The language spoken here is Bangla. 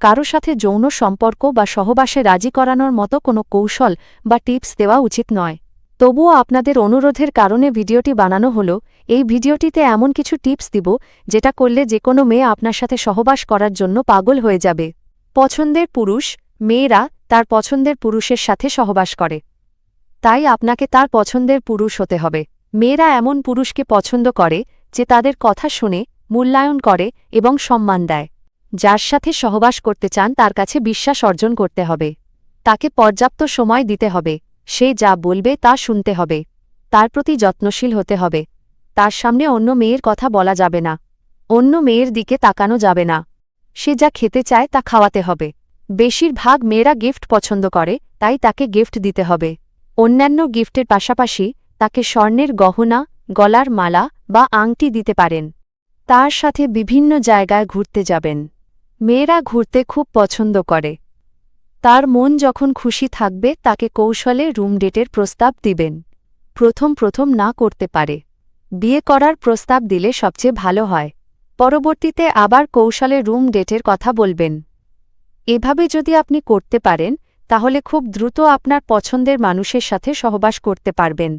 কারও সাথে যৌন সম্পর্ক বা সহবাসে রাজি করানোর মতো কোনো কৌশল বা টিপস দেওয়া উচিত নয়। তবুও আপনাদের অনুরোধের কারণে ভিডিওটি বানানো হল। এই ভিডিওটিতে এমন কিছু টিপস দিব, যেটা করলে যে কোনো মেয়ে আপনার সাথে সহবাস করার জন্য পাগল হয়ে যাবে। পছন্দের পুরুষ, মেয়েরা তার পছন্দের পুরুষের সাথে সহবাস করে। তাই আপনাকে তার পছন্দের পুরুষ হতে হবে। মেয়েরা এমন পুরুষকে পছন্দ করে, যে তাদের কথা শুনে, মূল্যায়ন করে এবং সম্মান দেয়। যার সাথে সহবাস করতে চান তার কাছে বিশ্বাস অর্জন করতে হবে। তাকে পর্যাপ্ত সময় দিতে হবে। সে যা বলবে তা শুনতে হবে। তার প্রতি যত্নশীল হতে হবে। তার সামনে অন্য মেয়ের কথা বলা যাবে না। অন্য মেয়ের দিকে তাকানো যাবে না। সে যা খেতে চায় তা খাওয়াতে হবে। বেশিরভাগ মেয়েরা গিফট পছন্দ করে, তাই তাকে গিফট দিতে হবে। অন্যান্য গিফটের পাশাপাশি তাকে স্বর্ণের গহনা, গলার মালা বা আংটি দিতে পারেন। তার সাথে বিভিন্ন জায়গায় ঘুরতে যাবেন। মেয়েরা ঘুরতে খুব পছন্দ করে। তার মন যখন খুশি থাকবে, তাকে কৌশলে রুম ডেটের প্রস্তাব দিবেন। প্রথম প্রথম না করতে পারে। বিয়ে করার প্রস্তাব দিলে সবচেয়ে ভালো হয়। পরবর্তীতে আবার কৌশলে রুম ডেটের কথা বলবেন। এভাবে যদি আপনি করতে পারেন, তাহলে খুব দ্রুত আপনার পছন্দের মানুষের সাথে সহবাস করতে পারবেন।